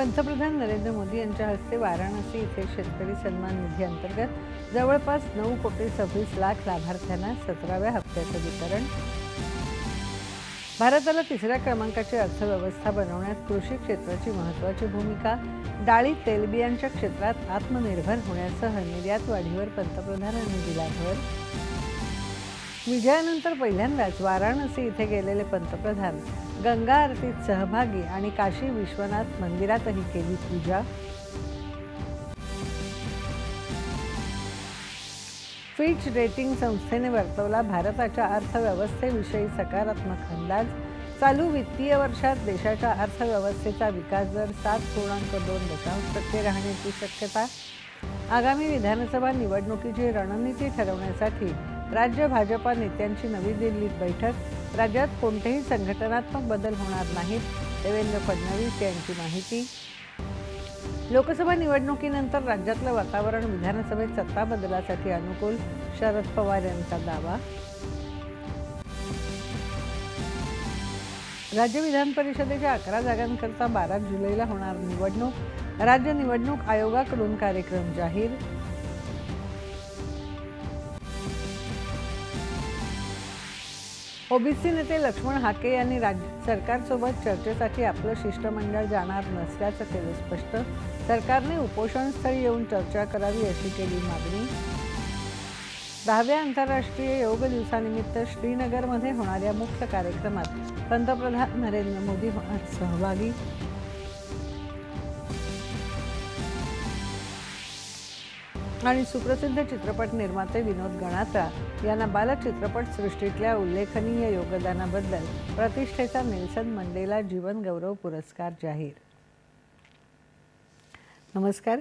पंतप्रधान नरेंद्र मोदी यांच्या हस्ते वाराणसी इथे शेतकरी सन्मान निधी अंतर्गत जवळपास नऊ कोटी सव्वीस लाख लाभार्थ्यांना सतराव्या हप्त्याचं वितरण. भारताला तिसऱ्या क्रमांकाची अर्थव्यवस्था बनवण्यात कृषी क्षेत्राची महत्त्वाची भूमिका डाळी तेलबियांच्या क्षेत्रात आत्मनिर्भर होण्यासह निर्यात वाढीवर पंतप्रधानांनी दिला भर. विजयानंतर पहिल्यांदाच वाराणसी इथे गेलेले पंतप्रधान गंगा आरतीत सहभागी आणि काशी विश्वनाथ मंदिरातही केली पूजा. फिच रेटिंग संस्थेने वर्तवला भारताच्या अर्थव्यवस्थेविषयी सकारात्मक अंदाज. चालू वित्तीय वर्षात देशाच्या अर्थव्यवस्थेचा विकास दर सात पूर्णांक दोन दशांश टक्के राहण्याची शक्यता. आगामी विधानसभा निवडणुकीची रणनीती ठरवण्यासाठी राज्य भाजपा नेत्यांची नवी दिल्लीत बैठक. राज्यात कोणतेही संघटनात्मक बदल होणार नाहीत. देवेंद्र फडणवीस यांची माहिती. लोकसभा निवडणुकीनंतर राज्यातलं वातावरण विधानसभेत सत्ता बदलासाठी अनुकूल शरद पवार यांचा दावा. राज्य विधान परिषदेच्या अकरा जागांकरता बारा जुलैला होणार निवडणूक. राज्य निवडणूक आयोगाकडून कार्यक्रम जाहीर. ओबीसी नेते लक्ष्मण हाके यांनी राज्य सरकारसोबत चर्चेसाठी आपलं शिष्टमंडळ जाणार नसल्याचं केलं स्पष्ट. सरकारने उपोषणस्थळी येऊन चर्चा करावी अशी केली मागणी. दहाव्या आंतरराष्ट्रीय योग दिवसानिमित्त श्रीनगरमध्ये होणाऱ्या मुख्य कार्यक्रमात पंतप्रधान नरेंद्र मोदी होणार सहभागी आणि सुप्रसिद्ध चित्रपट निर्माते विनोद गणात्रा यांना बालचित्रपट सृष्टीतल्या उल्लेखनीय योगदानाबद्दल प्रतिष्ठेचा नेल्सन मंडेला जीवन गौरव पुरस्कार जाहीर. नमस्कार.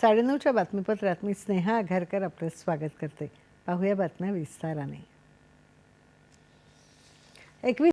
साडेनऊच्या बातमीपत्रात मी स्नेहा आघारकर आपलं स्वागत करते. पाहूया बातम्या विस्ताराने. एकवीस